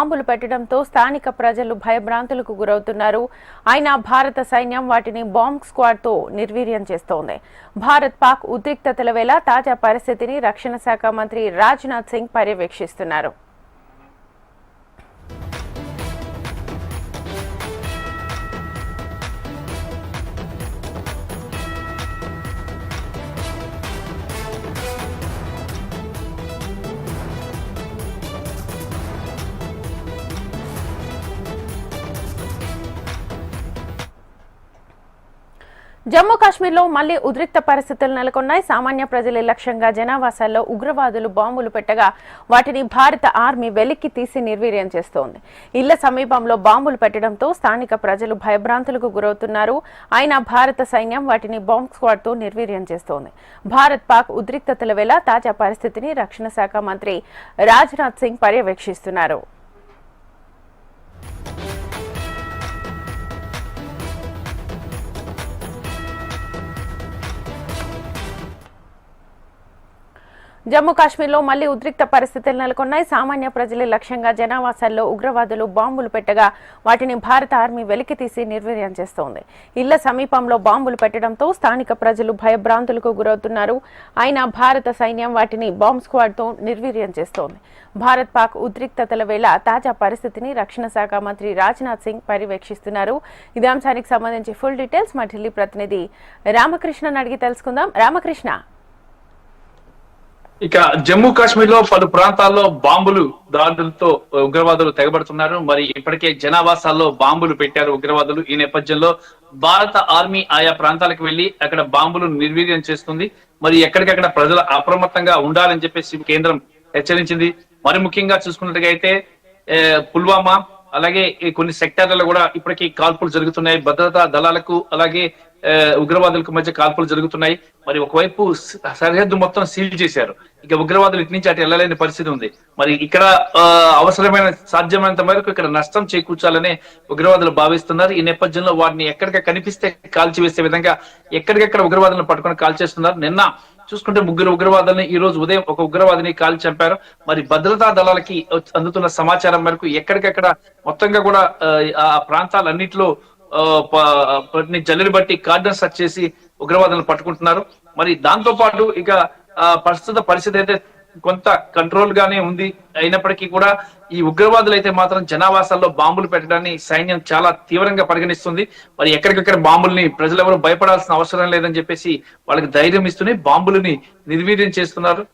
బాంబులు పెట్టడంతో స్థానిక ప్రజలు భయభ్రాంతులకు గురవుతున్నారు. అయినా భారత సైన్యం వాటిని బాంబ్ స్క్వాడ్తో నిర్వీర్యం చేస్తోంది. భారత్ పాక్ ఉద్రిక్తతల వేళ తాజా పరిస్థితిని రక్షణ శాఖ మంత్రి రాజ్నాథ్ సింగ్ పర్యవేక్షిస్తున్నారు. జమ్మూ కాశ్మీర్లో మళ్ళీ ఉద్రిక్త పరిస్థితులు నెలకొన్నాయి. సామాన్య ప్రజలే లక్ష్యంగా జనావాసాల్లో ఉగ్రవాదులు బాంబులు పెట్టగా వాటిని భారత ఆర్మీ వెలిక్కి తీసి నిర్వీర్యం చేస్తోంది. ఇళ్ళ సమీపంలో బాంబులు పెట్టడంతో స్థానిక ప్రజలు భయభ్రాంతులకు గురవుతున్నారు. అయినా భారత సైన్యం వాటిని బాంబ్ స్క్వాడ్తో నిర్వీర్యం చేస్తోంది. భారత్ పాక్ ఉద్రిక్తతల వేళ తాజా పరిస్థితిని రక్షణ శాఖ మంత్రి రాజ్నాథ్ సింగ్ పర్యవేక్షిస్తున్నారు. జమ్మూ కాశ్మీర్లో మళ్ళీ ఉద్రిక్త పరిస్థితులు నెలకొన్నాయి. సామాన్య ప్రజలే లక్ష్యంగా జనావాసాల్లో ఉగ్రవాదులు బాంబులు పెట్టగా వాటిని భారత ఆర్మీ వెలికి తీసి నిర్వీర్యం చేస్తోంది. ఇళ్ళ సమీపంలో బాంబులు పెట్టడంతో స్థానిక ప్రజలు భయభ్రాంతులకు గురవుతున్నారు. అయినా భారత సైన్యం వాటిని బాంబ్ స్క్వాడ్తో నిర్వీర్యం చేస్తోంది. భారత్ పాక్ ఉద్రిక్తతల వేళ తాజా పరిస్థితిని రక్షణ శాఖ మంత్రి రాజ్నాథ్ సింగ్ పర్యవేక్షిస్తున్నారు. ఇదే అంశానికి సంబంధించి ఫుల్ డీటెయిల్స్ మా ఢిల్లీ ప్రతినిధి రామకృష్ణను అడిగి తెలుసుకుందాం. రామకృష్ణ. ఇక జమ్మూ కాశ్మీర్లో పలు ప్రాంతాల్లో బాంబులు దాడులతో ఉగ్రవాదులు తెగబడుతున్నారు. మరి ఇప్పటికే జనావాసాల్లో బాంబులు పెట్టారు ఉగ్రవాదులు. ఈ నేపథ్యంలో భారత ఆర్మీ ఆయా ప్రాంతాలకు వెళ్ళి అక్కడ బాంబులు నిర్వీర్యం చేస్తుంది. మరి ఎక్కడికక్కడ ప్రజలు అప్రమత్తంగా ఉండాలని చెప్పేసి కేంద్రం హెచ్చరించింది. మరి ముఖ్యంగా చూసుకున్నట్టుగా అయితే పుల్వామా అలాగే ఈ కొన్ని సెక్టార్లలో కూడా ఇప్పటికీ కాల్పులు జరుగుతున్నాయి. భద్రతా దళాలకు అలాగే ఉగ్రవాదులకు మధ్య కాల్పులు జరుగుతున్నాయి. మరి ఒకవైపు సరిహద్దు మొత్తం సీల్ చేశారు. ఇక ఉగ్రవాదులు ఇటు నుంచి అటు వెళ్ళలేని పరిస్థితి ఉంది. మరి ఇక్కడ ఆ, అవసరమైన సాధ్యమైనంత మేరకు ఇక్కడ నష్టం చేకూర్చాలనే ఉగ్రవాదులు భావిస్తున్నారు. ఈ నేపథ్యంలో వారిని ఎక్కడికి కనిపిస్తే కాల్చివేసే విధంగా ఎక్కడికెక్కడ ఉగ్రవాదులను పట్టుకొని కాల్చేస్తున్నారు. నిన్న చూసుకుంటే ముగ్గురు ఉగ్రవాదుల్ని ఈ రోజు ఉదయం ఒక ఉగ్రవాదిని కాల్చి చంపారు. మరి భద్రతా దళాలకి అందుతున్న సమాచారం మేరకు ఎక్కడికెక్కడ మొత్తంగా కూడా ఆ, ప్రాంతాలన్నింటిలో ఆ, వాటిని బట్టి కార్డన్ వచ్చేసి చేసి ఉగ్రవాదులను పట్టుకుంటున్నారు. మరి దాంతో పాటు ఇక ఆ, ప్రస్తుత పరిస్థితి అయితే కొంత కంట్రోల్ గానే ఉంది. అయినప్పటికీ కూడా ఈ ఉగ్రవాదులు అయితే మాత్రం జనావాసాల్లో బాంబులు పెట్టడాన్ని సైన్యం చాలా తీవ్రంగా పరిగణిస్తుంది. మరి ఎక్కడికక్కడ బాంబుల్ని ప్రజలెవరూ భయపడాల్సిన అవసరం లేదని చెప్పేసి వాళ్ళకి ధైర్యం ఇస్తూనే బాంబులని నిర్వీర్యం చేస్తున్నారు.